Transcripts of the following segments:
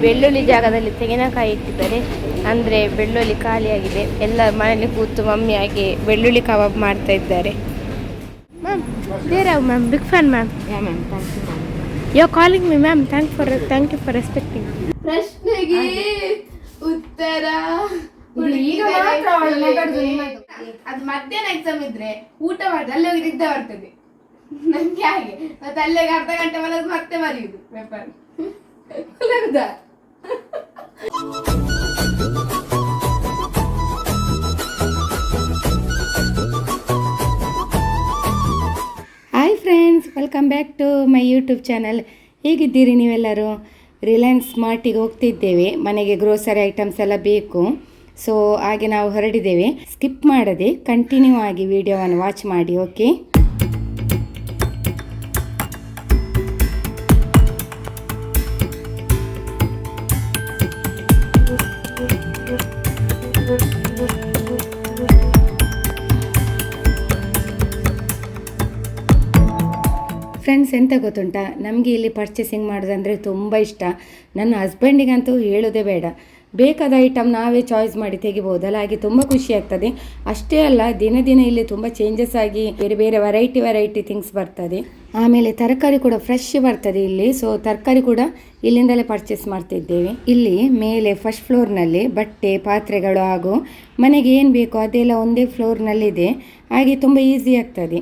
ಬೆಳ್ಳುಳ್ಳಿ ಜಾಗದಲ್ಲಿ ತೆಂಗಿನಕಾಯಿ ಇಟ್ಟಿದ್ದಾರೆ. ಅಂದ್ರೆ ಬೆಳ್ಳುಳ್ಳಿ ಖಾಲಿಯಾಗಿದೆ. ಎಲ್ಲ ಮನೆಯಲ್ಲಿ ಕೂತು ಮಮ್ಮಿ ಆಗಿ ಬೆಳ್ಳುಳ್ಳಿ ಕಬಾಬ್ ಮಾಡ್ತಾ ಇದ್ದಾರೆ. Ma'am there ma'am big fan ma'am. Ma'am you calling me ma'am. Thank for thank you for respecting ಪ್ರಶ್ನೆಗೆ ಉತ್ತರ ಅದು ಮಧ್ಯಾಹ್ನ ಎಕ್ಸಾಮ್ ಇದ್ರೆ ಊಟ ಮಾಡಿದ್ರೆ ಅಲ್ಲಿ ಹೋಗಿ ನಿದ್ದೆ ಬರ್ತದೆ ನಂಗೆ ಹಾಗೆ. ಮತ್ತೆ ಅಲ್ಲಿಗೆ ಅರ್ಧ ಗಂಟೆ ಮಲಗಿ ಮತ್ತೆ ಬರೆಯುದು paper hi friends welcome back to my YouTube channel ಹೇಗಿದ್ದೀರಿ ನೀವೆಲ್ಲರೂ? ರಿಲಯನ್ಸ್ ಮಾರ್ಟಿಗೆ ಹೋಗ್ತಿದ್ದೇವೆ. ಮನೆಗೆ ಗ್ರೋಸರಿ ಐಟಮ್ಸ್ ಎಲ್ಲ ಬೇಕು. ಸೊ ಹಾಗೆ ನಾವು ಹೊರಡಿದ್ದೇವೆ. ಸ್ಕಿಪ್ ಮಾಡದೆ ಕಂಟಿನ್ಯೂ ಆಗಿ ವಿಡಿಯೋವನ್ನು ವಾಚ್ ಮಾಡಿ ಓಕೆ ಫ್ರೆಂಡ್ಸ್ ಎಂತ ಗೊತ್ತುಂಟಾ? ನಮಗೆ ಇಲ್ಲಿ ಪರ್ಚೇಸಿಂಗ್ ಮಾಡೋದಂದರೆ ತುಂಬ ಇಷ್ಟ. ನನ್ನ ಹಸ್ಬೆಂಡಿಗಂತೂ ಹೇಳೋದೇ ಬೇಡ. ಬೇಕಾದ ಐಟಮ್ ನಾವೇ ಚಾಯ್ಸ್ ಮಾಡಿ ತೆಗಿಬೋದಲ್ಲ ಹಾಗೆ ತುಂಬ ಖುಷಿ ಆಗ್ತದೆ. ಅಷ್ಟೇ ಅಲ್ಲ, ದಿನ ದಿನ ಇಲ್ಲಿ ತುಂಬ ಚೇಂಜಸ್ ಆಗಿ ಬೇರೆ ಬೇರೆ ವೆರೈಟಿ ವೆರೈಟಿ ಥಿಂಗ್ಸ್ ಬರ್ತದೆ. ಆಮೇಲೆ ತರಕಾರಿ ಕೂಡ ಫ್ರೆಶ್ ಬರ್ತದೆ ಇಲ್ಲಿ. ಸೊ ತರಕಾರಿ ಕೂಡ ಇಲ್ಲಿಂದಲೇ ಪರ್ಚೇಸ್ ಮಾಡ್ತಿದ್ದೇವೆ. ಇಲ್ಲಿ ಮೇಲೆ ಫಸ್ಟ್ ಫ್ಲೋರ್ನಲ್ಲಿ ಬಟ್ಟೆ, ಪಾತ್ರೆಗಳು ಹಾಗೂ ಮನೆಗೆ ಏನು ಬೇಕೋ ಅದೆಲ್ಲ ಒಂದೇ ಫ್ಲೋರ್ನಲ್ಲಿದೆ ಹಾಗೆ ತುಂಬ ಈಸಿ ಆಗ್ತದೆ.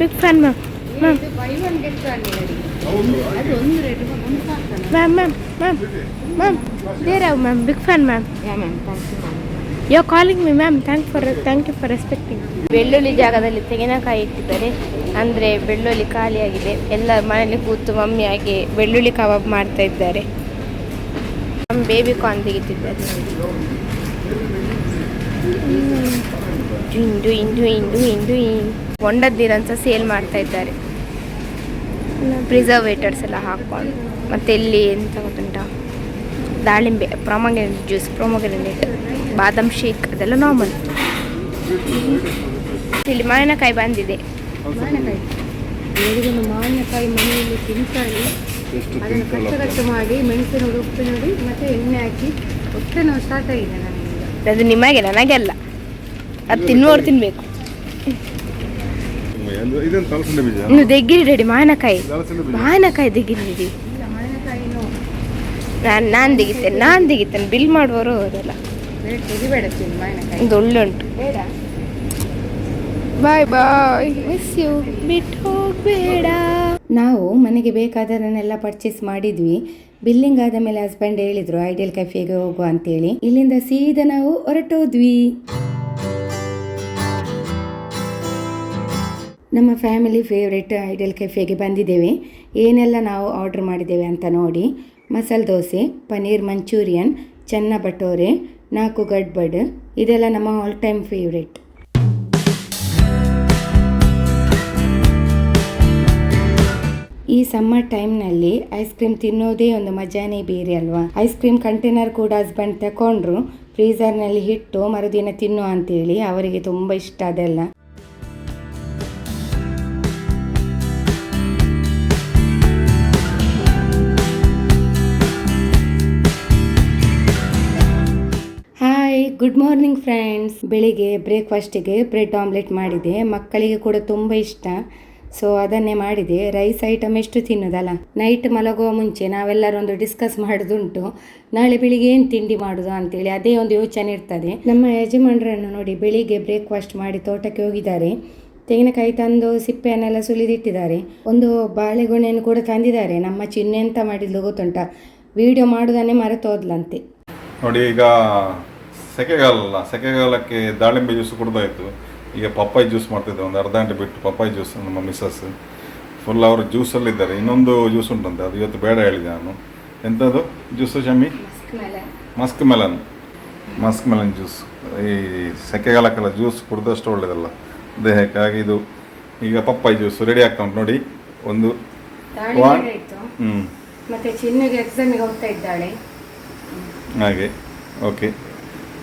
Big fan ma'am ma'am ma'am ma'am ma'am ma'am there ma'am big fan ma'am you are. Calling me ma'am thank for thank you for respecting ಬೆಳ್ಳುಳ್ಳಿ ಜಾಗದಲ್ಲಿ ತೆಂಗಿನಕಾಯಿ ಇಟ್ಟಿದ್ದಾರೆ. ಅಂದರೆ ಬೆಳ್ಳುಳ್ಳಿ ಖಾಲಿಯಾಗಿದೆ. ಎಲ್ಲ ಮನೆಯಲ್ಲಿ ಕೂತು ಮಮ್ಮಿಯಾಗಿ ಬೆಳ್ಳುಳ್ಳಿ ಕಬಾಬ್ ಮಾಡ್ತಾ ಇದ್ದಾರೆ. ನಮ್ಮ ಬೇಬಿ ಕಾರ್ನ್ ತೆಗಿತಿದ್ದಾರೆ. ಇಂದು ಇಂದು ಇಂದು ಇಂದು ಇಂಡು ಹೊಂಡದ್ದೀರಂತ ಸೇಲ್ ಮಾಡ್ತಾ ಇದ್ದಾರೆ. ಪ್ರಿಸರ್ವೇಟರ್ಸ್ ಎಲ್ಲ ಹಾಕ್ಕೊಂಡು ಮತ್ತೆ ಇಲ್ಲಿ ಎಂತ ಗೊತ್ತುಂಟ ದಾಳಿಂಬೆ ಪ್ರೊಮಗ್ರೆನೇಟ್ ಜ್ಯೂಸ್ ಪ್ರೊಮಗ್ರೆನೇಟ್ ಬಾದಾಮ್ ಶೇಕ್ ಅದೆಲ್ಲ ನಾರ್ಮಲ್ ಇಲ್ಲಿ ಮಾವಿನಕಾಯಿ ಬಂದಿದೆ. ಮಾವಿನಕಾಯಿ? ಮಾವಿನಕಾಯಿ ಮನೆಯಲ್ಲಿ ತಿಂತಾರೆ ಅದನ್ನು ಕಚ್ಚ ಕಚ್ಚ ಮಾಡಿ ಮೆಣಸಿನ ಹುಡಿ ಉಪ್ಪು ನೋಡಿ ಮತ್ತೆ ಎಣ್ಣೆ ಹಾಕಿ ಹೊಟ್ಟೆ ನೋವು ಸ್ಟಾರ್ಟ್ ಆಗಿದೆ ನನಗೆ ಅದು ನಿಮಗೆ ನನಗೆಲ್ಲ. ಅದು ತಿನ್ನುವವ್ರು ತಿನ್ಬೇಕು. ಇನ್ನು ತೆಗಿರಿ ರೆಡಿ ಮಾವಿನಕಾಯಿ. ಮಾವಿನಕಾಯಿ ತೆಗಿರಿ ರೆಡಿ ನಾನು ನಾನು ತೆಗಿತೇನೆ ನಾನು ತೆಗಿತೇನೆ ಬಿಲ್ ಮಾಡುವವರು ಅದೆಲ್ಲ ಇದು ಒಳ್ಳೆ ಉಂಟು ಬೇಡ ಬಾಯ್ ಬಾಯ್ ಮಿಸ್ ಯು ಬಿಟ್ಟು ಹೋಗಬೇಡ. ನಾವು ಮನೆಗೆ ಬೇಕಾದದನ್ನೆಲ್ಲ ಪರ್ಚೇಸ್ ಮಾಡಿದ್ವಿ. ಬಿಲ್ಲಿಂಗ್ ಆದ ಮೇಲೆ ಹಸ್ಬೆಂಡ್ ಹೇಳಿದ್ರು ಐಡಿಯಲ್ ಕೆಫೆಗೆ ಹೋಗುವ ಅಂತೇಳಿ. ಇಲ್ಲಿಂದ ಸೀದಾ ನಾವು ಹೊರಟೋದ್ವಿ. ನಮ್ಮ ಫ್ಯಾಮಿಲಿ ಫೇವ್ರೆಟ್ ಐಡಲ್ ಕೆಫೆಗೆ ಬಂದಿದ್ದೇವೆ. ಏನೆಲ್ಲ ನಾವು ಆರ್ಡರ್ ಮಾಡಿದ್ದೇವೆ ಅಂತ ನೋಡಿ. ಮಸಾಲೆ ದೋಸೆ, ಪನ್ನೀರ್ ಮಂಚೂರಿಯನ್, ಚೆನ್ನ ಬಟೋರೆ, ನಾಲ್ಕು ಗಡ್ಬಡ್ ಇದೆಲ್ಲ ನಮ್ಮ ಆಲ್ ಟೈಮ್ ಫೇವ್ರೆಟ್ ಈ ಸಮ್ಮರ್ ಟೈಮ್ನಲ್ಲಿ ಐಸ್ ಕ್ರೀಮ್ ತಿನ್ನೋದೇ ಒಂದು ಮಜಾನೇ ಬೇರೆ ಅಲ್ವಾ? ಐಸ್ ಕ್ರೀಮ್ ಕಂಟೈನರ್ ಕೂಡ ಹಸ್ಬೆಂಡ್ ತಗೊಂಡ್ರು ಫ್ರೀಸರ್ನಲ್ಲಿ ಹಿಟ್ಟು ಮರುದಿನ ತಿನ್ನು ಅಂತೇಳಿ ಅವರಿಗೆ ತುಂಬ ಇಷ್ಟ ಅದೆಲ್ಲ. ಗುಡ್ ಮಾರ್ನಿಂಗ್ ಫ್ರೆಂಡ್ಸ್ ಬೆಳಿಗ್ಗೆ ಬ್ರೇಕ್ಫಾಸ್ಟಿಗೆ ಬ್ರೆಡ್ ಆಮ್ಲೆಟ್ ಮಾಡಿದೆ. ಮಕ್ಕಳಿಗೆ ಕೂಡ ತುಂಬ ಇಷ್ಟ. ಸೊ ಅದನ್ನೇ ಮಾಡಿದೆ. ರೈಸ್ ಐಟಮ್ ಎಷ್ಟು ತಿನ್ನೋದಲ್ಲ? ನೈಟ್ ಮಲಗುವ ಮುಂಚೆ ನಾವೆಲ್ಲರೂ ಒಂದು ಡಿಸ್ಕಸ್ ಮಾಡೋದುಂಟು. ನಾಳೆ ಬೆಳಿಗ್ಗೆ ಏನು ತಿಂಡಿ ಮಾಡೋದು ಅಂತೇಳಿ ಅದೇ ಒಂದು ಯೋಚನೆ ಇರ್ತದೆ. ನಮ್ಮ ಯಜಮಾನರನ್ನು ನೋಡಿ ಬೆಳಿಗ್ಗೆ ಬ್ರೇಕ್ಫಾಸ್ಟ್ ಮಾಡಿ ತೋಟಕ್ಕೆ ಹೋಗಿದ್ದಾರೆ. ತೆಂಗಿನಕಾಯಿ ತಂದು ಸಿಪ್ಪೆಯನ್ನೆಲ್ಲ ಸುಲಿದಿಟ್ಟಿದ್ದಾರೆ. ಒಂದು ಬಾಳೆಗೊನೆಯನ್ನು ಕೂಡ ತಂದಿದ್ದಾರೆ. ನಮ್ಮ ಚಿಹ್ನೆ ಎಂತ ಮಾಡಿದ್ಲು ಗೊತ್ತುಂಟ? ವಿಡಿಯೋ ಮಾಡೋದನ್ನೇ ಮರೆತು ಹೋದ್ಲಂತೆ ನೋಡಿ ಈಗ ಸೆಕೆಗಾಲ ಸೆಕೆಗಾಲಕ್ಕೆ ದಾಳಿಂಬೆ ಜ್ಯೂಸ್ ಕುಡ್ದಾಯ್ತು. ಈಗ ಪಪ್ಪಾಯಿ ಜ್ಯೂಸ್ ಮಾಡ್ತಿದ್ದೆ ಒಂದು ಅರ್ಧ ಗಂಟೆ ಬಿಟ್ಟು ಪಪ್ಪಾಯಿ ಜ್ಯೂಸ್ ನಮ್ಮ ಮಿಸ್ಸಸ್ ಫುಲ್ ಅವರು ಜ್ಯೂಸಲ್ಲಿದ್ದಾರೆ ಇನ್ನೊಂದು ಜ್ಯೂಸ್ ಉಂಟಂತೆ ಅದು ಇವತ್ತು ಬೇಡ ಹೇಳಿದೆ ನಾನು. ಎಂಥದ್ದು juice Shami? Musk musk melon musk melon juice ಈ ಸೆಕೆಗಾಲಕ್ಕೆಲ್ಲ ಜ್ಯೂಸ್ ಕುಡಿದಷ್ಟು ಒಳ್ಳೆಯದಲ್ಲ ದೇಹಕ್ಕಾಗಿ ಇದು. ಈಗ ಪಪ್ಪಾಯಿ ಜ್ಯೂಸ್ ರೆಡಿ ಆಗ್ತಾ ಉಂಟು ನೋಡಿ. ಒಂದು ಹ್ಞೂ ಮತ್ತೆ ಚಿನ್ನಗೆ ಎಕ್ಸಾಮಿಗೆ ಹೋಗ್ತಾ ಇದ್ದಾಳೆ. ಹಾಗೆ. Okay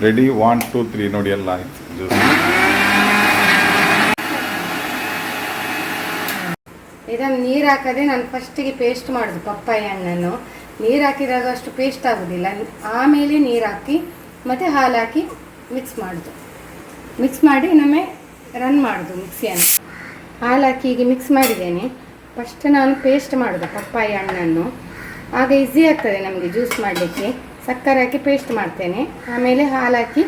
ready one two three ನೋಡಿ, ಎಲ್ಲ ಆಯ್ತು. ಜ್ಯೂಸ್ ಇದನ್ನು ನೀರು ಹಾಕದೆ ನಾನು ಫಸ್ಟಿಗೆ ಪೇಸ್ಟ್ ಮಾಡೋದು, ಪಪ್ಪಾಯಿ ಹಣ್ಣನ್ನು. ನೀರು ಹಾಕಿದಾಗ ಅಷ್ಟು ಪೇಸ್ಟ್ ಆಗೋದಿಲ್ಲ. ಆಮೇಲೆ ನೀರು ಹಾಕಿ, ಮತ್ತು ಹಾಲು ಹಾಕಿ ಮಿಕ್ಸ್ ಮಾಡೋದು. ಮಿಕ್ಸ್ ಮಾಡಿ ನಮ್ಮೆ ರನ್ ಮಾಡೋದು ಮಿಕ್ಸಿಯನ್ನು. ಹಾಲು ಹಾಕಿ ಹೀಗೆ ಮಿಕ್ಸ್ ಮಾಡಿದ್ದೇನೆ. ಫಸ್ಟ್ ನಾನು ಪೇಸ್ಟ್ ಮಾಡೋದು ಪಪ್ಪಾಯಿ ಹಣ್ಣನ್ನು. ಆಗ ಈಸಿ ಆಗ್ತದೆ ನಮಗೆ ಜ್ಯೂಸ್ ಮಾಡಲಿಕ್ಕೆ. ಸಕ್ಕರೆ ಹಾಕಿ ಪೇಸ್ಟ್ ಮಾಡ್ತೇನೆ. ಆಮೇಲೆ ಹಾಲು ಹಾಕಿ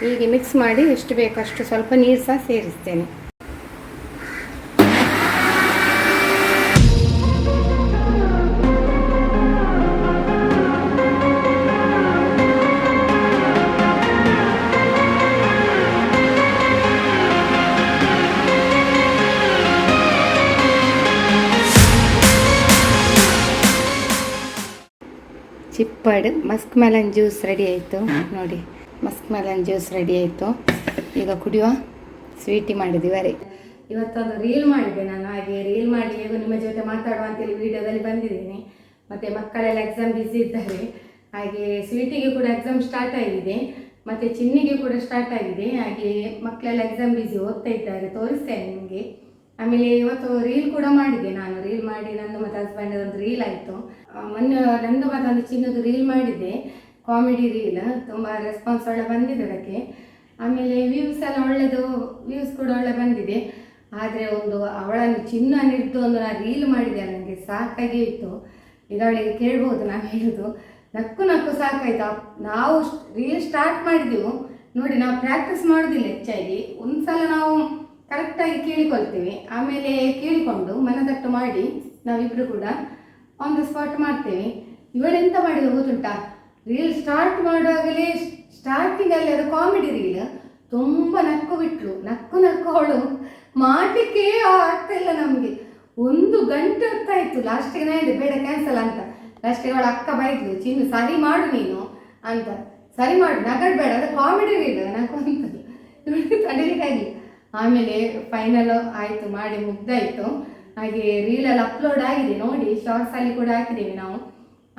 ಹೀಗೆ ಮಿಕ್ಸ್ ಮಾಡಿ ಎಷ್ಟು ಬೇಕಷ್ಟು ಸ್ವಲ್ಪ ನೀರು ಸಹ ಸೇರಿಸ್ತೇನೆ. ಮಸ್ಕ್ ಮೆಲನ್ ಜ್ಯೂಸ್ ರೆಡಿ ಆಯಿತು. ನೋಡಿ ಮಸ್ಕ್ ಮೆಲನ್ ಜ್ಯೂಸ್ ರೆಡಿ ಆಯಿತು. ಈಗ ಕುಡಿಯುವ ಸ್ವೀಟಿ ಮಾಡಿದ್ದೀವರೆ ಇವತ್ತೊಂದು ರೀಲ್ ಮಾಡಿದೆ ನಾನು ಹಾಗೆ ರೀಲ್ ಮಾಡಿ ಈಗ ನಿಮ್ಮ ಜೊತೆ ಮಾತಾಡುವ ಅಂತೇಳಿ ವಿಡಿಯೋದಲ್ಲಿ ಬಂದಿದ್ದೀನಿ. ಮತ್ತು ಮಕ್ಕಳೆಲ್ಲ ಎಕ್ಸಾಮ್ ಬ್ಯುಸಿ ಇದ್ದಾರೆ. ಹಾಗೆ ಸ್ವೀಟಿಗೆ ಕೂಡ ಎಕ್ಸಾಮ್ ಸ್ಟಾರ್ಟ್ ಆಗಿದೆ. ಮತ್ತು ಚಿನ್ನಿಗೆ ಕೂಡ ಸ್ಟಾರ್ಟ್ ಆಗಿದೆ. ಹಾಗೆ ಮಕ್ಕಳೆಲ್ಲ ಎಕ್ಸಾಮ್ ಬ್ಯುಸಿ ಓದ್ತಾ ಇದ್ದಾರೆ ತೋರಿಸ್ತೇನೆ ನಿಮಗೆ. ಆಮೇಲೆ ಇವತ್ತು ರೀಲ್ ಕೂಡ ಮಾಡಿದೆ ನಾನು. ರೀಲ್ ಮಾಡಿ ನಂದು ಮತ್ತು ಹಸ್ಬೆಂಡ್ ಒಂದು ರೀಲ್ ಆಯಿತು. ಮೊನ್ನೆ ನಂದು ಮತ್ತು ಒಂದು ಚಿನ್ನದು ರೀಲ್ ಮಾಡಿದ್ದೆ ಕಾಮಿಡಿ ರೀಲ್ ತುಂಬ ರೆಸ್ಪಾನ್ಸ್ ಒಳ್ಳೆ ಬಂದಿದೆ ಅದಕ್ಕೆ. ಆಮೇಲೆ ವ್ಯೂಸ್ ಎಲ್ಲ ಒಳ್ಳೆಯದು ವ್ಯೂಸ್ ಕೂಡ ಒಳ್ಳೆ ಬಂದಿದೆ. ಆದರೆ ಒಂದು ಅವಳನ್ನು ಚಿನ್ನ ಹಿಡಿದು ಒಂದು ನಾನು ರೀಲ್ ಮಾಡಿದೆ ನನಗೆ ಸಾಕಾಗಿ ಇತ್ತು. ಈಗ ಅವಳಿಗೆ ಕೇಳ್ಬೋದು ನಾನು ಹೇಳೋದು. ನಕ್ಕು ನಕ್ಕು ಸಾಕಾಯ್ತು. ನಾವು ರೀಲ್ ಸ್ಟಾರ್ಟ್ ಮಾಡಿದೆವು. ನೋಡಿ, ನಾವು ಪ್ರಾಕ್ಟೀಸ್ ಮಾಡೋದಿಲ್ಲ ಹೆಚ್ಚಾಗಿ. ಒಂದ್ಸಲ ನಾವು ಕರೆಕ್ಟಾಗಿ ಕೇಳಿಕೊಳ್ತೀವಿ. ಆಮೇಲೆ ಕೇಳಿಕೊಂಡು ಮನದಟ್ಟು ಮಾಡಿ ನಾವಿಬ್ಬರು ಕೂಡ ಆನ್ ದ ಸ್ಪಾಟ್ ಮಾಡ್ತೇವೆ ಇವಳೆಂತ ಮಾಡಿದ್ರು ಗೊತ್ತುಂಟಾ? ರೀಲ್ ಸ್ಟಾರ್ಟ್ ಮಾಡುವಾಗಲೇ ಸ್ಟಾರ್ಟಿಂಗಲ್ಲಿ ಅದು ಕಾಮಿಡಿ ರೀಲ್ ತುಂಬ ನಕ್ಕು ಬಿಟ್ಲು. ನಕ್ಕು ನಕ್ಕು ಅವಳು. ಮಾಡಲಿಕ್ಕೆ ಆಗ್ತಾ ಇಲ್ಲ ನಮಗೆ. ಒಂದು ಗಂಟೆ ಆಯ್ತು ಲಾಸ್ಟಿಗೆ ನಾ ಇದೆ ಬೇಡ ಕ್ಯಾನ್ಸಲ್ ಅಂತ. ಲಾಸ್ಟಿಗೆ ಅವಳ ಅಕ್ಕ ಬೈದ್ಲು, ಚಿನ್ನು, ಸರಿ ಮಾಡು ನೀನು ಅಂತ. ಸರಿ ಮಾಡು ನಗಡ್ಬೇಡ ಅದು ಕಾಮಿಡಿ ರೀಲ್ ನಕ್ಕು ಅಂತ ಇವಳಿಗೆ ತಡೀಲಿಕ್ಕಾಗಿ ಆಮೇಲೆ ಫೈನಲ್ ಆಯಿತು, ಮಾಡಿ ಮುಗ್ದಾಯಿತು. ಹಾಗೆ ರೀಲಲ್ಲಿ ಅಪ್ಲೋಡ್ ಆಗಿದೆ ನೋಡಿ ಶಾರ್ಟ್ಸಲ್ಲಿ ಕೂಡ ಹಾಕಿದ್ದೇವೆ ನಾವು.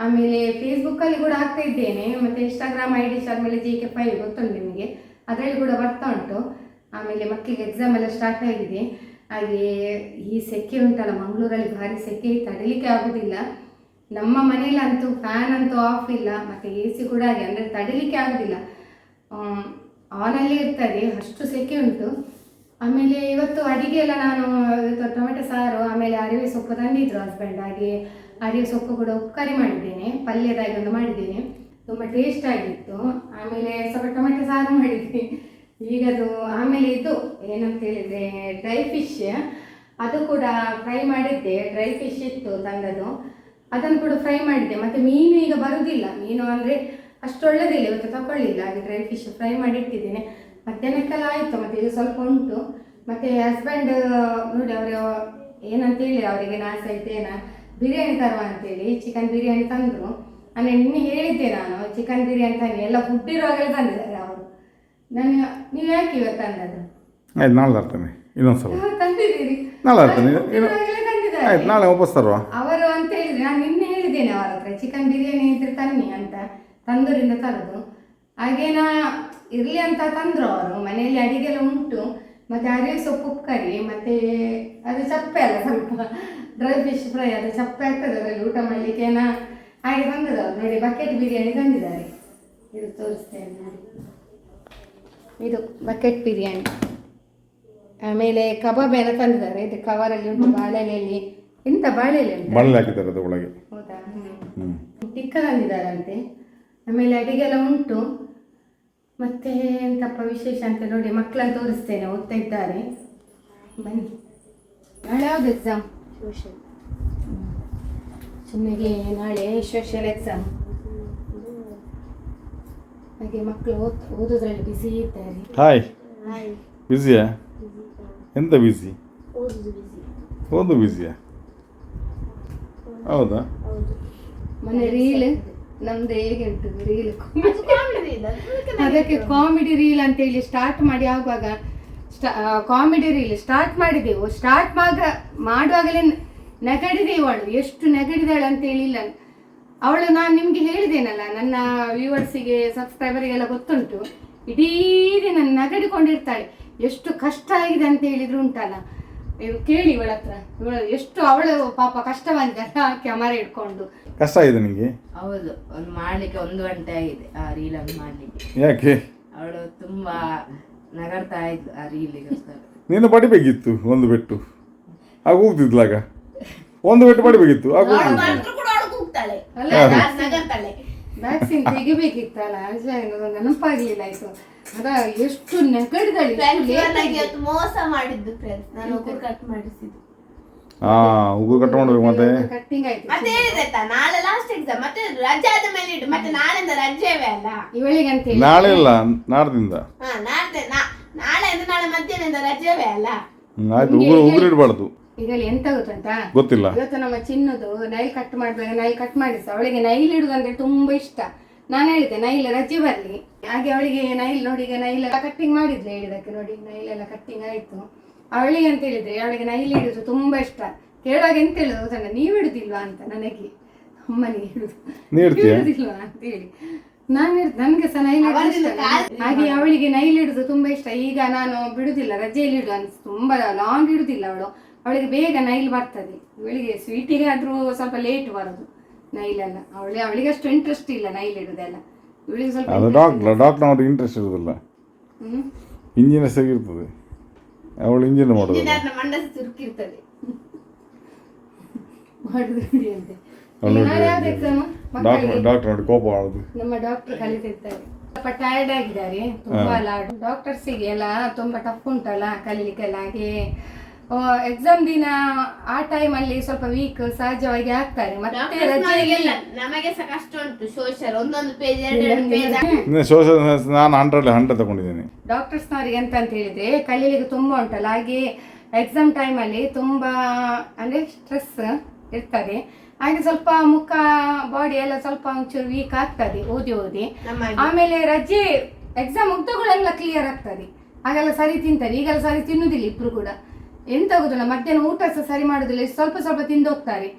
ಆಮೇಲೆ ಫೇಸ್ಬುಕ್ಕಲ್ಲಿ ಕೂಡ ಹಾಕ್ತಾ ಇದ್ದೇನೆ, ಮತ್ತೆ ಇನ್ಸ್ಟಾಗ್ರಾಮ್ ಐ ಡಿ ಮೇಲೆ ಜಿ ಕೆ ಫೈವ್ ಗೊತ್ತುಂಟು ನಿಮಗೆ? ಅದರಲ್ಲಿ ಕೂಡ ಬರ್ತಾ ಉಂಟು. ಆಮೇಲೆ ಮಕ್ಕಳಿಗೆ ಎಕ್ಸಾಮ್ ಎಲ್ಲ ಸ್ಟಾರ್ಟ್ ಆಗಿದೆ. ಹಾಗೆ ಈ ಸೆಕೆ ಉಂಟಲ್ಲ, ಮಂಗಳೂರಲ್ಲಿ ಭಾರಿ ಸೆಕೆ ತಡೀಲಿಕ್ಕೆ ಆಗೋದಿಲ್ಲ. ನಮ್ಮ ಮನೆಯಲ್ಲಂತೂ ಫ್ಯಾನ್ ಅಂತೂ ಆಫ್ ಇಲ್ಲ, ಮತ್ತು ಎ ಸಿ ಕೂಡ ಹಾಗೆ, ಅಂದರೆ ಆಗುದಿಲ್ಲ. ಆಗೋದಿಲ್ಲ ಆನಲ್ಲೇ ಇರ್ತದೆ, ಅಷ್ಟು ಸೆಕೆ ಉಂಟು. ಆಮೇಲೆ ಇವತ್ತು ಅಡಿಗೆ ಎಲ್ಲ ನಾನು ಟೊಮೆಟೊ ಸಾರು, ಆಮೇಲೆ ಅರಿವೆ ಸೊಪ್ಪು ತಂದಿದ್ರು ಹಸ್ಬೆಂಡ್ ಹಾಗೆ ಅರಿವೆ ಸೊಪ್ಪು ಕೂಡ ಕರಿ ಮಾಡಿದ್ದೇನೆ ಪಲ್ಯದಾಗಿ ಒಂದು ಮಾಡಿದ್ದೇನೆ. ತುಂಬ ಟೇಸ್ಟ್ ಆಗಿತ್ತು. ಆಮೇಲೆ ಸ್ವಲ್ಪ ಟೊಮೆಟೊ ಸಾರು ಮಾಡಿದ್ದೆ ಈಗದು ಆಮೇಲೆ ಇದು, ಏನಂತ ಹೇಳಿದ್ರೆ ಡ್ರೈ ಫಿಶ್ ಅದು ಕೂಡ ಫ್ರೈ ಮಾಡಿದ್ದೆ ಡ್ರೈ ಫಿಶ್ ಇತ್ತು ತಂದದು ಅದನ್ನು ಕೂಡ ಫ್ರೈ ಮಾಡಿದ್ದೆ. ಮತ್ತು ಮೀನು ಈಗ ಬರುವುದಿಲ್ಲ ಮೀನು ಅಂದರೆ ಅಷ್ಟು ಒಳ್ಳೆದಿಲ್ಲ, ಇವತ್ತು ತಗೊಳ್ಳಿಲ್ಲ ಹಾಗೆ ಡ್ರೈ ಫಿಶ್ ಫ್ರೈ ಮಾಡಿ ಇಟ್ಟಿದ್ದೇನೆ ಮಧ್ಯಾಹ್ನಕ್ಕೆಲ್ಲ ಆಯಿತು ಮತ್ತೆ ಇದು ಸ್ವಲ್ಪ ಉಂಟು. ಮತ್ತೆ ಹಸ್ಬೆಂಡ್ ನೋಡಿ ಅವರು ಏನಂತ ಹೇಳಿ ಅವರಿಗೆ ನಾಸ ಐತೆ ಏನ? ಬಿರಿಯಾನಿ ತರುವ ಅಂತೇಳಿ ಚಿಕನ್ ಬಿರಿಯಾನಿ ತಂದರು. ಅಂದರೆ ನಿನ್ನೆ ಹೇಳಿದ್ದೆ ನಾನು ಚಿಕನ್ ಬಿರಿಯಾನಿ ತಂದು ಎಲ್ಲ ಫುಡ್ ಇರುವಾಗಲೇ ತಂದಿದ್ದಾರೆ ಅವರು. ನಾನು ನೀವು ಯಾಕೆ ಇವತ್ತು ತಂದದ್ದು? ಆಯ್ತು ನಾಳೆ ತರ್ತೇನೆ. ಇನ್ನೊಂದು ಸಲ ತಂದಿದ್ದೀರಿ? ನಾಳೆ ತರ್ತೇನೆ. ಆಯ್ತು ನಾಳೆ ವಾಪಸ್ ತರುವ. ಅವರು ಅಂತ ಹೇಳಿದ್ರೆ ನಾನು ನಿನ್ನೆ ಹೇಳಿದ್ದೇನೆ ಅವರ ಹತ್ರ ಚಿಕನ್ ಬಿರಿಯಾನಿ ಇದ್ರೆ ತನ್ನಿ ಅಂತ ತಂದೂರಿಂದ ತರೋದು. ಹಾಗೆ ನಾ ಇರಲಿ ಅಂತ ತಂದ್ರು ಅವರು. ಮನೆಯಲ್ಲಿ ಅಡಿಗೆಲ್ಲ ಉಂಟು. ಮತ್ತೆ ಅರಿವೆ ಸೊಪ್ಪು ಕರಿ ಮತ್ತೆ ಅದು ಚಪ್ಪೆ ಅಲ್ಲ ಸ್ವಲ್ಪ. ಡ್ರೈ ಫಿಶ್ ಫ್ರೈ ಅದು ಚಪ್ಪೆ ಆಗ್ತದೆ ಅದರಲ್ಲಿ ಊಟ ಮಾಡಲಿಕ್ಕೆ ನಾ ಹಾಗೆ ತಂದದ್ದು ಅವ್ರು. ನೋಡಿ ಬಕೆಟ್ ಬಿರಿಯಾನಿ ತಂದಿದ್ದಾರೆ. ಇದು ತೋರಿಸ್ತೇನೆ ನೋಡಿ ಇದು ಬಕೆಟ್ ಬಿರಿಯಾನಿ ಆಮೇಲೆ ಕಬಾಬ್ ಎಲ್ಲ ತಂದಿದ್ದಾರೆ. ಇದು ಕವರಲ್ಲಿ ಉಂಟು ಬಾಳೆಲೆಯಲ್ಲಿ ಎಂತ ಬಾಳೆಲೆ ಬಳ್ಳಿ ಹಾಕಿದ್ದಾರೆ ಅದು ಒಳಗೆ. ಹೌದಾ? ಟಿಕ್ಕ ತಂದಿದ್ದಾರಂತೆ. ಆಮೇಲೆ ಅಡಿಗೆಲ್ಲ ಉಂಟು. ಮತ್ತೆ ಎಂತಪ್ಪ ವಿಶೇಷ ಅಂತ ನೋಡಿ ಮಕ್ಕಳನ್ನು ತೋರಿಸ್ತೇನೆ ಓದ್ತಾ ಇದ್ದಾರೆ. ಬನ್ನಿ. ನಾಳೆ ಯಾವ್ದು ಎಕ್ಸಾಮ್ ಸೋಷಿಯಲ್ ಸುಮ್ಮನೆ ನಾಳೆ ಸೋಷಿಯಲ್ ಎಕ್ಸಾಮ್ ಹಾಗೆ ಮಕ್ಕಳು ಓದ್ ಓದೋದ್ರಲ್ಲಿ ಬ್ಯುಸಿ ಇದ್ದಾರೆ. ಹಾಯ್ ಬ್ಯುಸಿಯಾ ಎಂತ ಬ್ಯುಸಿ ಓದು ಬ್ಯುಸಿಯಾ ಹೌದಾ? ಮೊನ್ನೆ ರೀಲ್ ನಮ್ದು ಹೇಗೆ ಉಂಟು? ರೀಲ್ ಅದಕ್ಕೆ ಕಾಮಿಡಿ ರೀಲ್ ಅಂತ ಹೇಳಿ ಸ್ಟಾರ್ಟ್ ಮಾಡಿ ಆಗುವಾಗ ಕಾಮಿಡಿ ರೀಲ್ ಸ್ಟಾರ್ಟ್ ಮಾಡಿದೆವು. ಸ್ಟಾರ್ಟ್ ಮಾಗ ಮಾಡುವಾಗಲೇ ನೆಗಡಿದೆ ಅವಳು. ಎಷ್ಟು ನೆಗಡಿದಾಳು ಅಂತ ಹೇಳಿಲ್ಲ ಅವಳು ನಾನು ನಿಮ್ಗೆ ಹೇಳಿದ್ದೇನಲ್ಲ ನನ್ನ ವ್ಯೂವರ್ಸಿಗೆ ಸಬ್ಸ್ಕ್ರೈಬರಿಗೆಲ್ಲ ಗೊತ್ತುಂಟು. ಇಡೀ ದಿನ ನಗಡಿಕೊಂಡಿರ್ತಾಳೆ. ಎಷ್ಟು ಕಷ್ಟ ಆಗಿದೆ ಅಂತ ಹೇಳಿದ್ರು ಉಂಟಲ್ಲ. ನೀವು ಕೇಳಿ ಇವಳ ಹತ್ರ. ಇವಳು ಎಷ್ಟು ಅವಳು ಪಾಪ ಕಷ್ಟ ಬಂದ ಕ್ಯಾಮರಾ ಇಟ್ಕೊಂಡು ಕಷ್ಟ ಇದೆ ನಿಮಗೆ ಹೌದು ಒಂದು ಮಾಡ್ಲಿಕ್ಕೆ ಒಂದು ಗಂಟೆ ಆಗಿದೆ ಆ ರೀಲ್ ಅನ್ನು ಮಾಡ್ಲಿಕ್ಕೆ. ಯಾಕೆ? ಅವಳು ತುಂಬಾ ನಗರ್ತಾ ಇದ್ಲು ಆ ರೀಲಿಗೋಸ್ಕರ ನೀನು ಪಡಿಬೇಕಿತ್ತು ಒಂದು ಬೆಟ್ಟು. ಆಗ ಹೋಗ್ತಿದ್ಲಾಗ ಒಂದು ಬೆಟ್ಟು ಪಡಿಬೇಕಿತ್ತು ಆಗ ಹೋಗ್ತಿದ್ಲು. ವ್ಯಾಕ್ಸಿನ್ ತೆಗಿಬೇಕಿತ್ತಲ್ಲ ನೆನಪಾಗ್ಲಿಲ್ಲ ಆಯ್ತು. ಅದ ಎಷ್ಟು. ಇವತ್ತು ಮೋಸ ಮಾಡಿದ್ದು ಫ್ರೆಂಡ್ಸ್ ನಾನು ಉಗುರು ಕಟ್ ಮಾಡಿಸಿದ್ದು. ಹಾ ಉಗುರು ಕಟ್ ಮಾಡ್ಬೇಕು ಮತ್ತೆ? ಕಟ್ಟಿಂಗ್ ಆಯ್ತು. ಮತ್ತೆ ಹೇಳಿದೆ ಆಯ್ತಾ ನಾಳೆ ಲಾಸ್ಟ್ ಎಕ್ಸಾಮ್ ಮತ್ತೆ ರಜೆ ಆದ ಮೇಲೆ ಇಡು. ಮತ್ತೆ ನಾಳೆಯಿಂದ ರಜೆವೇ ಅಲ್ಲ? ಇವಳಿಗೆ ಅಂತ ಹೇಳಿ. ನಾಳೆ ಇಲ್ಲ ನಾಡ್ದಿಂದ. ಹಾ ನಾಳೆ ನಾ- ನಾಳೆ ಅಂದ್ರೆ ನಾಳೆ ಮಧ್ಯಾಹ್ನದಿಂದ ರಜೆವೇ ಅಲ್ಲ? ಆಯ್ತು ಉಗುರು ಉಗುರು ಇಡಬಾರ್ದು. ಇದರಲ್ಲಿ ಎಂತ ಗೊತ್ತುಂಟಾ? ಗೊತ್ತಿಲ್ಲ. ಇವತ್ತು ನಮ್ಮ ಚಿನ್ನದು ನೈಲ್ ಕಟ್ ಮಾಡ್ಬೇಕು ನೈಲ್ ಕಟ್ ಮಾಡಿಸ. ಅವಳಿಗೆ ನೈಲ್ ಇಡುದಂದ್ರೆ ತುಂಬಾ ಇಷ್ಟ. ನಾನು ಹೇಳಿದೆ ನೈಲ್ ರಜೆ ಬರಲಿ. ಹಾಗೆ ಅವಳಿಗೆ ನೈಲ್ ನೋಡಿ ಈಗ ನೈಲ್ ಎಲ್ಲ ಕಟ್ಟಿಂಗ್ ಮಾಡಿದ್ಲು ಹೇಳಿದಕ್ಕೆ ನೋಡಿ ನೈಲ್ ಎಲ್ಲ ಕಟ್ಟಿಂಗ್ ಆಯಿತು. ಅವಳಿಗೆ ಅಂತ ಹೇಳಿದ್ರೆ ಅವಳಿಗೆ ನೈಲ್ ಇಡುದು ತುಂಬಾ ಇಷ್ಟ. ಕೇಳುವಾಗ ಎಂತ ಹೇಳುದು ಸಣ್ಣ ನೀವು ಇಡುದಿಲ್ವಾ ಅಂತ ನನಗೆ. ಅಮ್ಮನಿಗೆ ಇಡ್ತೀಯ? ಅಂತ ಹೇಳಿ. ನಾನು ನನಗೆ ಸಹ ನೈಲ್ ಹಾಗೆ ಅವಳಿಗೆ ನೈಲ್ ಇಡುದು ತುಂಬಾ ಇಷ್ಟ. ಈಗ ನಾನು ಬಿಡುದಿಲ್ಲ ರಜೆಯಲ್ಲಿ ಇಡು ಅಂತ ತುಂಬಾ ಲಾಂಗ್ ಇಡುದಿಲ್ಲ ಅವಳು. ಅವಳಿಗೆ ಬೇಗ ನೈಲ್ ಬರ್ತದೆ. ಇವಳಿಗೆ ಸ್ವೀಟಿಗೆ ಆದ್ರೂ ಸ್ವಲ್ಪ ಲೇಟ್ ಬರೋದು. ನೈಲ್ ಎಲ್ಲ ಅವಳಿಗೆ ಅಷ್ಟು ಇಂಟ್ರೆಸ್ಟ್ ಇಲ್ಲ ನೈಲ್ ಇವಳಿಗೆ ಸ್ವಲ್ಪ ಅದು ಡಾಕ್ಟರ್ ಡಾಕ್ಟರ್ ಅವ್ರಿಗೆ ಇಂಟ್ರೆಸ್ಟ್ ಇರೋದಿಲ್ಲ. ಹ್ಮ್. ಆಗಿರ್ತದೆ ಅವಳು ಇಂಜಿನ್ ಮಾಡೋದು ಇಂಜಿನಿಯರ್ನ ಮಂಡಸ ಚುರುಕಿರ್ತದೆ ಅಂತೆ ಅವಳು? ಡಾಕ್ಟರ್ ಡಾಕ್ಟರ್ ಕೋಪ ನಮ್ಮ ಡಾಕ್ಟರ್ ಕಲಿತಿರ್ತಾರೆ. ಸ್ವಲ್ಪ ಟಯರ್ಡ್ ಆಗಿದ್ದಾರೆ ತುಂಬಾ ಅಲ್ಲ. ಡಾಕ್ಟರ್ಸಿಗೆ ಎಲ್ಲ ತುಂಬಾ ಟಫ್ ಉಂಟಲ್ಲ ಕಲೀಲಿಕ್ಕೆಲ್ಲ. ಹಾಗೆ ಎಕ್ಸಾಮ್ ದಿನ ಆ ಟೈಮ್ ಅಲ್ಲಿ ಸ್ವಲ್ಪ ವೀಕ್ ಸಹಜವಾಗಿ ಆಗ್ತಾರೆ. ಮತ್ತೆ ರಜೆಯಲ್ಲಿ ನಮಗೆ ಕಷ್ಟ ಉಂಟು. ಸೋಷಿಯಲ್ ಒಂದೊಂದು ಪೇಜ್ ಎರಡು ಪೇಜ್ ಸೋಷಲ್ ನಾನು ಹಂಡ್ರೆಡ್ ಹಂಡ್ರೆಡ್ ತಗೊಂಡಿದ್ದೀನಿ. ಡಾಕ್ಟರ್ಸ್ನವರಿಗೆ ಎಂತ ಅಂತ ಹೇಳಿದ್ರೆ ಕಲೀಲಿಕ್ಕೆ ತುಂಬಾ ಉಂಟಲ್ಲ ಹಾಗೆ ಎಕ್ಸಾಮ್ ಟೈಮಲ್ಲಿ ತುಂಬಾ ಅಂದ್ರೆ ಸ್ಟ್ರೆಸ್ ಇರ್ತದೆ. ಹಾಗೆ ಸ್ವಲ್ಪ ಮುಖ ಬಾಡಿ ಎಲ್ಲ ಸ್ವಲ್ಪ ಒಂಚೂರು ವೀಕ್ ಆಗ್ತದೆ ಓದಿ ಓದಿ. ಆಮೇಲೆ ರಜೆ ಎಕ್ಸಾಮ್ ಮುಗ್ದಗಳೆಲ್ಲ ಕ್ಲಿಯರ್ ಆಗ್ತದೆ. ಹಾಗೆಲ್ಲ ಸರಿ ತಿಂತಾರೆ ಈಗೆಲ್ಲ ಸರಿ ತಿನ್ನುದಿಲ್ಲ ಇಬ್ರು ಕೂಡ. ಎಂತ ಆಗುದಿಲ್ಲ ಮಧ್ಯಾಹ್ನ ಊಟ ಸಹ ಸರಿ ಮಾಡುದಿಲ್ಲ. ಸ್ವಲ್ಪ ಸ್ವಲ್ಪ ತಿಂದು ಹೋಗ್ತಾರೆ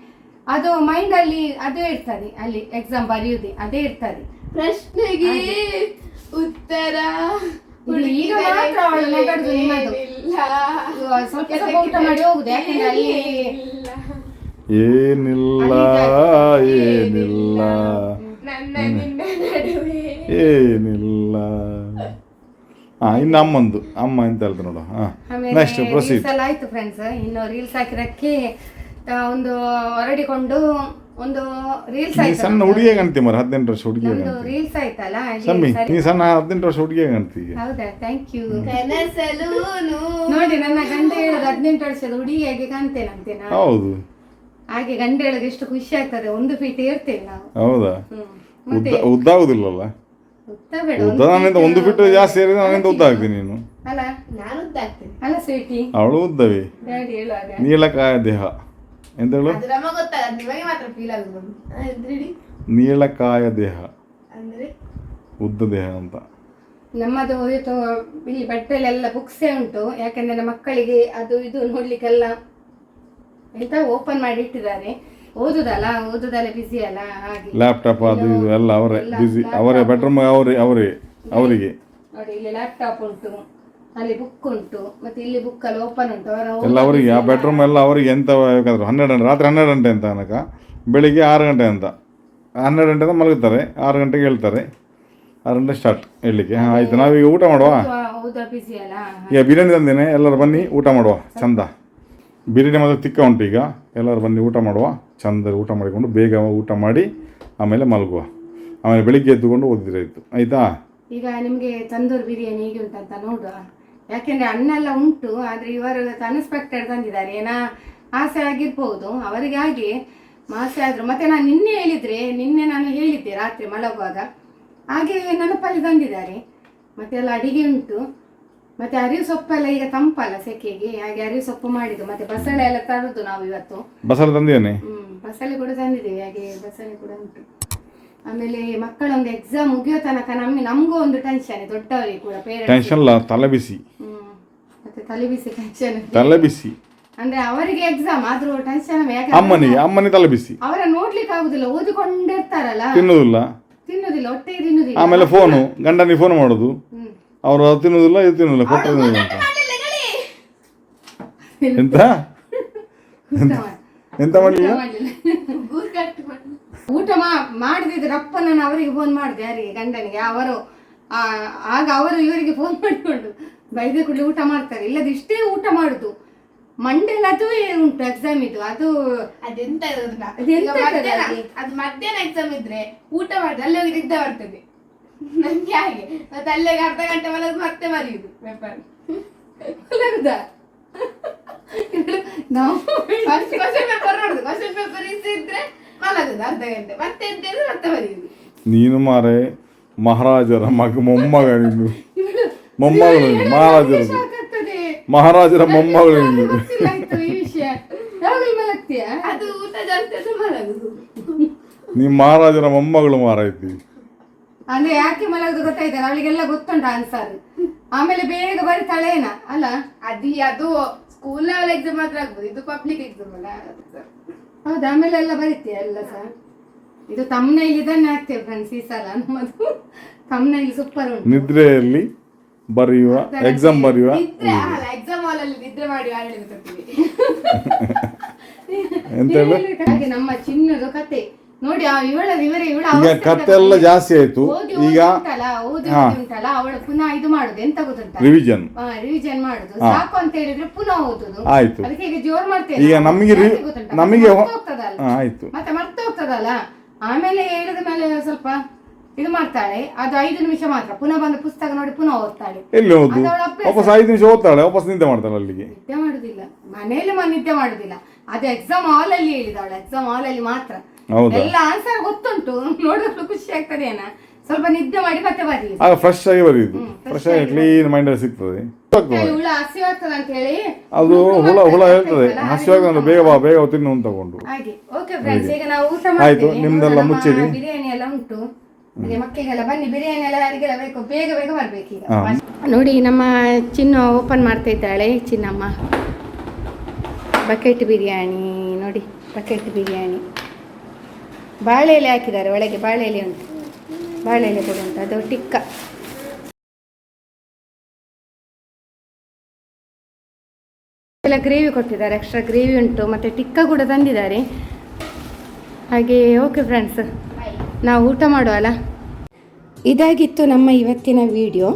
ಅದು ಮೈಂಡ್ ಅಲ್ಲಿ ಅದೇ ಇರ್ತದೆ. ಅಲ್ಲಿ ಎಕ್ಸಾಮ್ ಬರೆಯುವುದೇ ಅದೇ ಇರ್ತದೆ. ಪ್ರಶ್ನೆಗೆ ಉತ್ತರ ಈಗ ಮಾತ್ರ ಅವಳು ನಗಡುದು ನಿಮ್ಮದು. ಸ್ವಲ್ಪ ಸ್ವಲ್ಪ ಊಟ ಮಾಡಿ ಹೋಗುದು? ಯಾಕಂದ್ರೆ ಅಲ್ಲಿ ಏನಿಲ್ಲ. ಏನಿಲ್ಲ ಏನಿಲ್ಲ. ಹಾ ಇನ್ನು ಅಮ್ಮಂದು. ಅಮ್ಮ ಎಂತ ಹೇಳ್ತಾರೆ ನೋಡು. ಹಾ. ನೆಕ್ಸ್ಟ್ ಪ್ರೊಸೀಡ್ ಎಲ್ಲ ಆಯ್ತು ಫ್ರೆಂಡ್ಸ್ ಇನ್ನು ರೀಲ್ಸ್ ಹಾಕಿರಕ್ಕೆ ಒಂದು ಹೊರಡಿಕೊಂಡು ಒಂದು ರೀಲ್ಸ್ ಆಯ್ತು ಸಣ್ಣ ಹುಡುಗಿಯ ಅಂತೀ ಮರ ಹದಿನೆಂಟು ವರ್ಷ ಹುಡುಗಿಯ ಒಂದು ರೀಲ್ಸ್ ಆಯ್ತಲ್ಲ ಸಮ್ಮಿ. ನೀ ಸಣ್ಣ ಹದಿನೆಂಟು ವರ್ಷ ಹುಡುಗಿಯ ಕಾಣ್ತಿ ಹೌದಾ? ಥ್ಯಾಂಕ್ ಯು ಕನಸಲೂನು. ನೋಡಿ ನನ್ನ ಗಂಡ ಹೇಳೋದು ಹದಿನೆಂಟು ವರ್ಷದ ಹುಡುಗಿಯಾಗಿ ಕಾಣ್ತೇನಂತೆ ನಾನು. ಹೌದು. ಹಾಗೆ ಗಂಡ ಹೇಳೋದು ಎಷ್ಟು ಖುಷಿ ಆಗ್ತದೆ ಒಂದು ಫೀಟ್ ಇರ್ತೇವೆ ನಾವು. ಹೌದಾ? ಉದ್ದ ಉದ್ದ ಆಗುದಿಲ್ಲಲ್ಲ ಉದ್ದ ಉದ್ದ ನನ್ನಿಂದ ಒಂದು ಬಿಟ್ಟು ಜಾಸ್ತಿ ಸೇರಿದ್ರೆ ನನ್ನಿಂದ ಉದ್ದ ಆಗ್ತೀನಿ ನೀನು. ಅಲ್ಲ ನಾನು ಉದ್ದಾಗ್ತೇನೆ. ಅಲ್ಲ ಸ್ವೀಟಿ ಅವಳು ಉದ್ದವೇ. ನೀಳಕಾಯ ದೇಹ. ಎಂತ ಹೇಳು? ನೀಳಕಾಯ ದೇಹ. ಅಂದ್ರೆ? ಉದ್ದ ದೇಹ ಅಂತ. ನಮ್ಮದು ಇವತ್ತು ಇಲ್ಲಿ ಬಟ್ಟೆಲೆಲ್ಲ ಬುಕ್ಸೇ ಉಂಟು. ಯಾಕಂದ್ರೆ ನಮ್ಮ ಮಕ್ಕಳಿಗೆ ಅದು ಇದು ನೋಡ್ಲಿಕ್ಕೆಲ್ಲ ಎಂತ ಓಪನ್ ಮಾಡಿ ಇಟ್ಟಿದ್ದಾರೆ. ಓದುದಲ್ಲ ಓದುದಲ್ಲ ಬಿಸಿ ಅಲ್ಲ ಹಾಗೆ. ಲ್ಯಾಪ್ಟಾಪ್ ಅದು ಇದು ಎಲ್ಲ ಅವರೇ ಬಿಸಿ ಅವರೇ ಬೆಡ್ರೂಮ್ ಅವರೇ ಅವರೇ ಅವರಿಗೆ. ನೋಡಿ ಇಲ್ಲಿ ಲ್ಯಾಪ್ಟಾಪ್ ಉಂಟು ಅಲ್ಲಿ ಬುಕ್ ಉಂಟು ಮತ್ತೆ ಇಲ್ಲಿ ಬುಕ್ ಅಲ್ಲಿ ಓಪನ್ ಉಂಟು ಅವರ ಎಲ್ಲ ಅವರಿಗೆ ಆ ಬೆಡ್ರೂಮ್ ಎಲ್ಲ ಅವರಿಗೆ ಎಂತ ಬೇಕಾದ್ರು ಹನ್ನೆರಡು ಗಂಟೆ ರಾತ್ರಿ ಹನ್ನೆರಡು ಗಂಟೆ ಅಂತ ಅನಕ. ಬೆಳಿಗ್ಗೆ ಆರು ಗಂಟೆ ಅಂತ. ಹನ್ನೆರಡು ಗಂಟೆ ಮಲಗುತ್ತಾರೆ ಆರು ಗಂಟೆಗೆ ಹೇಳ್ತಾರೆ. ಆರು ಗಂಟೆ ಸ್ಟಾರ್ಟ್ ಹೇಳಲಿಕ್ಕೆ. ಹಾಂ ಆಯ್ತು ನಾವೀಗ ಊಟ ಮಾಡುವ? ಓದುವ ಬಿಸಿ ಅಲ್ಲ ಈಗ ಬಿರಿಯಾನಿ ತಂದೇನೆ ಎಲ್ಲರೂ ಬನ್ನಿ ಊಟ ಮಾಡುವ ಚಂದ. ಬಿರಿಯಾನಿ ಮಾತ್ರ ತಿಕ್ಕ ಉಂಟು ಈಗ ಎಲ್ಲರೂ ಬನ್ನಿ ಊಟ ಮಾಡುವ. ಚಂದ ಊಟ ಮಾಡಿಕೊಂಡು ಬೇಗ ಊಟ ಮಾಡಿ ಆಮೇಲೆ ಮಲಗುವ. ಆಮೇಲೆ ಬೆಳಿಗ್ಗೆ ಎದ್ದುಕೊಂಡು ಓದಿದ್ರಾಯ್ತು ಆಯಿತಾ. ಈಗ ನಿಮಗೆ ತಂದೂರ್ ಬಿರಿಯಾನಿ ಹೇಗೆ ಉಂಟಂತ ನೋಡುವ. ಯಾಕೆಂದ್ರೆ ಅನ್ನ ಎಲ್ಲ ಉಂಟು ಆದ್ರೆ ಇವರು ಅನ್ಎಕ್ಸ್ಪೆಕ್ಟೆಡ್ ತಂದಿದ್ದಾರೆ. ಏನ ಆಸೆ ಆಗಿರ್ಬೋದು. ಅವರಿಗೆ ಹಾಗೆ ಆಸೆ ಆದರು. ಮತ್ತೆ ನಾನು ನಿನ್ನೆ ಹೇಳಿದ್ರೆ ನಿನ್ನೆ ನಾನು ಹೇಳಿದ್ದೆ ರಾತ್ರಿ ಮಲಗುವಾಗ. ಹಾಗೆ ನೆನಪಲ್ಲಿ ತಂದಿದ್ದಾರೆ. ಮತ್ತೆ ಎಲ್ಲ ಅಡಿಗೆ ಉಂಟು. ಮತ್ತೆ ಅರಿವು ಸೊಪ್ಪೆಲ್ಲ ಈಗ ತಂಪಲ್ಲ ಸೆಕೆಗೆ. ಹಾಗೆ ಅರಿವು ಸೊಪ್ಪು ಮಾಡಿದ್ದು. ಮತ್ತೆ ಬಸಳೆ ಎಲ್ಲ ತರದ್ದು ನಾವು ಇವತ್ತು. ಬಸಳೆ ತಂದೇನೆ ಬಸಳೆ ಕೂಡ ತಂದಿದ್ದೇವೆ ಹಾಗೆ ಬಸಳೆ ಕೂಡ ಉಂಟು. ಆಮೇಲೆ ಮಕ್ಕಳೊಂದು ಎಕ್ಸಾಮ್ ಮುಗಿಯೋ ತನಕ ನಮ್ಗೆ ನಮಗೂ ಒಂದು ಟೆನ್ಷನ್ ದೊಡ್ಡವರಿಗೆ ಕೂಡ ಪೇರೆಂಟ್ಸ್ ಟೆನ್ಷನ್ ಅಲ್ಲ ತಲೆ ಬಿಸಿ ಹ್ಮ್ ಮತ್ತೆ ತಲೆಬಿಸಿ ಟೆನ್ಷನ್ ತಲೆ ಬಿಸಿ ಅಂದ್ರೆ ಅವರಿಗೆ ಎಕ್ಸಾಮ್ ಆದ್ರೂ ಟೆನ್ಷನ್ ಅಮ್ಮನಿಗೆ ಅಮ್ಮನಿಗೆ ತಲೆ ಬಿಸಿ ಅವರ ನೋಡ್ಲಿಕ್ಕೆ ಆಗುದಿಲ್ಲ ಓದಿಕೊಂಡಿರ್ತಾರಲ್ಲ. ತಿನ್ನುವುದಿಲ್ಲ ತಿನ್ನುದಿಲ್ಲ ಹೊಟ್ಟೆಗೆ ತಿನ್ನುದಿಲ್ಲ. ಆಮೇಲೆ ಫೋನು ಗಂಡನಿಗೆ ಫೋನ್ ಮಾಡೋದು. ಹ್ಮ್. ಅವರು ಅದು ತಿನ್ನುವುದಿಲ್ಲ ಇದು ತಿನ್ನುವುದಿಲ್ಲ ಕೊಟ್ಟರೆ ತಿನ್ನುವುದಿಲ್ಲ ಅಂತ. ಎಂತ? ಮಾಡ್- ಎಂತ ಮಾಡಲಿಲ್ಲ. ಊಟ ಮಾ ಮಾಡಿದ್ರೆ ಅಪ್ಪ ನಾನು ಅವರಿಗೆ ಫೋನ್ ಮಾಡಿದೆ ಯಾರಿಗೆ? ಗಂಡನಿಗೆ. ಅವರು ಆ, ಆಗ ಅವರು ಇವರಿಗೆ ಫೋನ್ ಮಾಡಿಕೊಂಡು ಬೈದ ಕೂಡಲೇ ಊಟ ಮಾಡ್ತಾರೆ. ಇಲ್ಲದ ಇಷ್ಟೇ ಊಟ ಮಾಡುದು. ಮಂಡೇಲಿ ಅದು ಉಂಟು ಎಕ್ಸಾಮ್ ಇದು. ಅದು ಅದೆಂತ ಅದು? ಮಧ್ಯಾಹ್ನ ಎಕ್ಸಾಮ್ ಇದ್ರೆ ಊಟ ಮಾಡಿದ್ರೆ ಅಲ್ಲಿ ಹೋಗಿ ನಿದ್ದೆ ಬರ್ತದೆ ನಂಗೆ ಹಾಗೆ. ಮತ್ತೆ ಅಲ್ಲೇ ಅರ್ಧ ಗಂಟೆ ಮಲಗಿ ಮತ್ತೆ ಬರೆಯುದು ಪೇಪರ್? ನಾವು ಫಸ್ಟ್ ಕ್ವಶನ್ ಪೇಪರ್ ನೋಡುದು. ಕ್ವಶನ್ ಪೇಪರ್ ಈಸಿ ಇದ್ರೆ ಮಲಗುದು ಅರ್ಧ ಗಂಟೆ. ಮತ್ತೆ ಬರೆಯುದು. ನೀನು ಮಾರೆ ಮಹಾರಾಜರ ಮಗ ಮೊಮ್ಮಗ ನೀನು ಮೊಮ್ಮಗಳು ಮಹಾರಾಜರ ಮಹಾರಾಜರ ಮೊಮ್ಮಗಳು ಈ ವಿಷಯ. ಯಾವಾಗಲೂ ಮಲಗ್ತೀಯ ಅದು ಊಟ ಜಾಸ್ತಿ ಆದ್ರೆ ಮಲಗುದು ನೀ ಮಹಾರಾಜರ ಮೊಮ್ಮಗಳು ಮಾರೈತಿ. ಅಂದ್ರೆ ಯಾಕೆ ಮಲಗುದು ಗೊತ್ತಾಯ್ತಲ್ಲ? ಅವಳಿಗೆಲ್ಲ ಗೊತ್ತುಂಟು ಆನ್ಸರ್ ಆಮೇಲೆ ಬೇಗ ಬರಿತಾಳೇನ ಅಲ್ಲ ಅದಿ ಅದು ಸ್ಕೂಲ್ ಲೆವೆಲ್ ಎಕ್ಸಾಮ್ ಮಾತ್ರ ಆಗ್ಬೋದು. ಇದು ಪಬ್ಲಿಕ್ ಎಕ್ಸಾಮ್ ಅಲ್ಲ. ಹೌದು ಆಮೇಲೆ ಎಲ್ಲ ಬರೀತೀಯ ಎಲ್ಲ ಸರ್ ಇದು ತಮ್ಮನೇಲಿ ಇದನ್ನೇ ಹಾಕ್ತೇವೆ ಫ್ರೆಂಡ್ಸ್ ಈ ಸಲ ನಮ್ಮದು ತಮ್ಮನೇಲಿ ಸೂಪರ್ ಉಂಟು. ನಿದ್ರೆಯಲ್ಲಿ ಬರೆಯುವ ಎಕ್ಸಾಮ್ ಬರೆಯುವ. ನಿದ್ರೆ ಅಲ್ಲ ಎಕ್ಸಾಮ್ ಹಾಲ್ ಅಲ್ಲಿ ನಿದ್ರೆ ಮಾಡಿ ಹೇಳು? ಹಾಗೆ ನಮ್ಮ ಚಿನ್ನದ ಕತೆ. ನೋಡಿ ಆ ಇವಳ ಇವರ ಇವಳ ಈಗ ಅವಸ್ಥೆ ಜಾಸ್ತಿ ಆಯ್ತು. ಈಗ ಓದಿ ಉಂಟಲ್ಲ ಓದಿ. ಅವಳು ಪುನಃ ಇದು ಮಾಡುದು. ಎಂತ ಗೊತ್ತುಂಟ? ರಿವಿಷನ್ ರಿವಿಷನ್ ಮಾಡುದು. ಸಾಕು ಅಂತ ಹೇಳಿದ್ರೆ ಪುನಃ ಓದುದು. ಆಯ್ತು. ಅದಕ್ಕೆ ಈಗ ಜೋರ್ ಮಾಡ್ತೇವೆ ಈಗ ನಮಗೆ? ನಮಗೆ. ಆಯ್ತು. ಮತ್ತೆ ಮರ್ತ ಹೋಗ್ತದಲ್ಲ. ಆಮೇಲೆ ಹೇಳಿದ ಮೇಲೆ ಸ್ವಲ್ಪ ಇದು ಮಾಡ್ತಾಳೆ. ಅದು ಐದು ನಿಮಿಷ ಮಾತ್ರ. ಪುನಃ ಬಂದು ಪುಸ್ತಕ ನೋಡಿ ಪುನಃ ಓದ್ತಾಳೆ. ಎಲ್ಲಿ ಅದು ವಾಪಸ್ ಐದು ನಿಮಿಷ ಓದ್ತಾಳೆ ವಾಪಸ್ ನಿದ್ದೆ ಮಾಡ್ತಾಳೆ ಅಲ್ಲಿಗೆ. ನಿದ್ದೆ ಮಾಡುದಿಲ್ಲ. ಮನೆಯಲ್ಲಿ ನಿದ್ದೆ ಮಾಡುದಿಲ್ಲ. ಅದು ಎಕ್ಸಾಮ್ ಹಾಲ್ ಅಲ್ಲಿ ಹೇಳಿದವಳು ಎಕ್ಸಾಮ್ ಹಾಲ್ ಅಲ್ಲಿ ಮಾತ್ರ. ಎಲ್ಲ ಆನ್ಸರ್ ಗೊತ್ತುಂಟು. ನೋಡಿದ್ರು ಖುಷಿ ಆಗ್ತದೆ ಏನ? ಸ್ವಲ್ಪ ನಿದ್ದೆ ಮಾಡಿ ಮತ್ತೆ ಬರೀ ಆಗ ಫ್ರೆಶ್ ಆಗಿ ಬರೆಯುದು ಫ್ರೆಶ್ ಆಗಿ ಕ್ಲೀನ್ ಮೈಂಡಲ್ಲಿ ಸಿಗ್ತದೆ. ಹುಳ ಆಗ್ತದೆ. ಅಂತ ಹೇಳಿ. ಅದು ಹುಳ ಹುಳ ಹೇಳ್ತದೆ. ಹಸಿವಾಗ ಬೇಗ ಬಾ ಬೇಗ ತಿನ್ನು ಅಂತ ತಗೊಂಡು. ಹಾಗೆ. ಓಕೆ ಫ್ರೆಂಡ್ಸ್ ಈಗ ನಾವು ಊಟ ಆಯ್ತು, ನಿಮ್ದೆಲ್ಲ ನಮ್ಮ ಮುಚ್ಚಿಡಿ. ಬಿರಿಯಾನಿ ಎಲ್ಲ ಉಂಟು. ಹಾಗೆ ಮಕ್ಕಳಿಗೆಲ್ಲ ಬನ್ನಿ ಬಿರಿಯಾನಿ ಎಲ್ಲ ಯಾರಿಗೆಲ್ಲ ಬೇಕು ಬೇಗ ಬೇಗ ನೋಡಿ ನಮ್ಮ ಚಿನ್ನ ಓಪನ್ ಮಾಡ್ತಾ ಇದ್ದಾಳೆ ಚಿನ್ನಮ್ಮ. ಬಕೆಟ್ ಬಿರಿಯಾನಿ ನೋಡಿ ಬಕೆಟ್ ಬಿರಿಯಾನಿ. ಬಾಳೆ ಎಲೆ ಹಾಕಿದ್ದಾರೆ, ಒಳಗೆ ಬಾಳೆ ಎಲೆ ಉಂಟು. ಬಾಳೆ ಎಲೆ ಕೂಡ ಉಂಟು, ಅದು ಟಿಕ್ಕ. ಎಲ್ಲ ಗ್ರೇವಿ ಕೊಟ್ಟಿದ್ದಾರೆ ಎಕ್ಸ್ಟ್ರಾ ಗ್ರೇವಿ ಉಂಟು, ಮತ್ತು ಟಿಕ್ಕ ಕೂಡ ತಂದಿದ್ದಾರೆ. ಹಾಗೆ ಓಕೆ ಫ್ರೆಂಡ್ಸ್ ನಾವು ಊಟ ಮಾಡುವಲ್ಲ? ಇದಾಗಿತ್ತು ನಮ್ಮ ಇವತ್ತಿನ ವಿಡಿಯೋ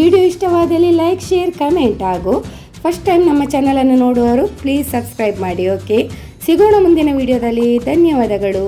ವಿಡಿಯೋ ಇಷ್ಟವಾದಲ್ಲಿ ಲೈಕ್ ಶೇರ್ ಕಮೆಂಟ್ ಹಾಗೂ ಫಸ್ಟ್ ಟೈಮ್ ನಮ್ಮ ಚಾನಲನ್ನು ನೋಡುವವರು ಪ್ಲೀಸ್ ಸಬ್ಸ್ಕ್ರೈಬ್ ಮಾಡಿ ಓಕೆ ಸಿಗೋಣ ಮುಂದಿನ ವಿಡಿಯೋದಲ್ಲಿ ಧನ್ಯವಾದಗಳು.